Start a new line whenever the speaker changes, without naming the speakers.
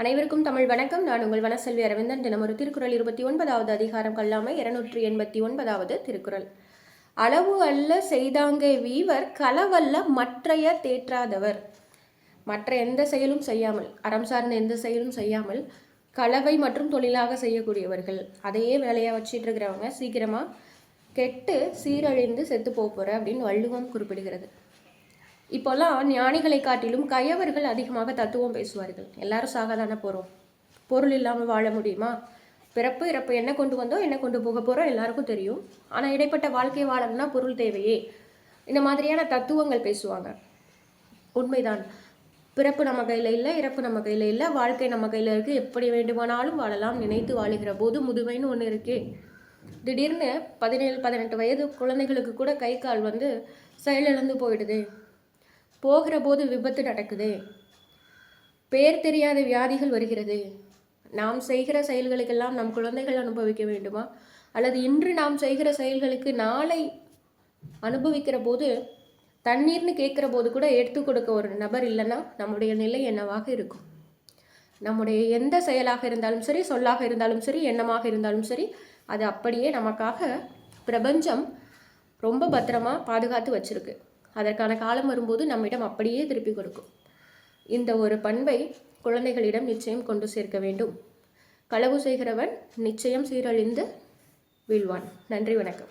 அனைவருக்கும் தமிழ் வணக்கம். நான் உங்கள் வனசெல்வி அரவிந்தன். தினம் ஒரு திருக்குறள் இருபத்தி ஒன்பதாவது அதிகாரம் கல்லாமை இருநூற்றி எண்பத்தி ஒன்பதாவது திருக்குறள். அளவு அல்ல செய்தாங்கே வீவர் களவல்ல மற்றைய தேற்றாதவர். மற்ற எந்த செயலும் செய்யாமல் அறம் சார்ந்த எந்த செயலும் செய்யாமல் கலவை மற்றும் தொழிலாக செய்யக்கூடியவர்கள். அதையே வேலையாக வச்சிட்டு இருக்கிறவங்க சீக்கிரமாக கெட்டு சீரழிந்து செத்து போகிற அப்படின்னு வள்ளுவம் குறிப்பிடுகிறது. இப்போல்லாம் ஞானிகளை காட்டிலும் கயவர்கள் அதிகமாக தத்துவம் பேசுவார்கள். எல்லாரும் சாகதானே போகிறோம் பொருள் இல்லாமல் வாழ முடியுமா? பிறப்பு இறப்பு என்ன கொண்டு வந்தோம் என்ன கொண்டு போக போகிறோம் எல்லாருக்கும் தெரியும். ஆனால் இடைப்பட்ட வாழ்க்கை வாழணும்னா பொருள் தேவையே. இந்த மாதிரியான தத்துவங்கள் பேசுவாங்க. உண்மைதான். பிறப்பு நம்ம கையில் இல்லை இறப்பு நம்ம கையில் இல்லை வாழ்க்கை நம்ம கையில் இருக்குது எப்படி வேண்டுமானாலும் வாழலாம். நினைத்து வாழுகிற போது முதுமைன்னு ஒன்று இருக்கே. திடீர்னு பதினேழு பதினெட்டு வயது குழந்தைகளுக்கு கூட கை கால் வந்து செயலிழந்து போயிடுது. போகிற போது விபத்து நடக்குது. பேர் தெரியாத வியாதிகள் வருகிறது. நாம் செய்கிற செயல்களுக்கெல்லாம் நம் குழந்தைகள் அனுபவிக்க வேண்டுமா? அல்லது இன்று நாம் செய்கிற செயல்களுக்கு நாளை அனுபவிக்கிற போது தண்ணீர்னு கேட்குற போது கூட எடுத்து கொடுக்க ஒரு நபர் இல்லைன்னா நம்முடைய நிலை என்னவாக இருக்கும்? நம்முடைய எந்த செயலாக இருந்தாலும் சரி சொல்லாக இருந்தாலும் சரி எண்ணமாக இருந்தாலும் சரி அது அப்படியே நமக்காக பிரபஞ்சம் ரொம்ப பத்திரமா பாதுகாத்து வச்சிருக்கு. அதற்கான காலம் வரும்போது நம்மிடம் அப்படியே திருப்பி கொடுக்கும். இந்த ஒரு பண்பை குழந்தைகளிடம் நிச்சயம் கொண்டு சேர்க்க வேண்டும். களவு செய்கிறவன் நிச்சயம் சீரழிந்து வீழ்வான். நன்றி வணக்கம்.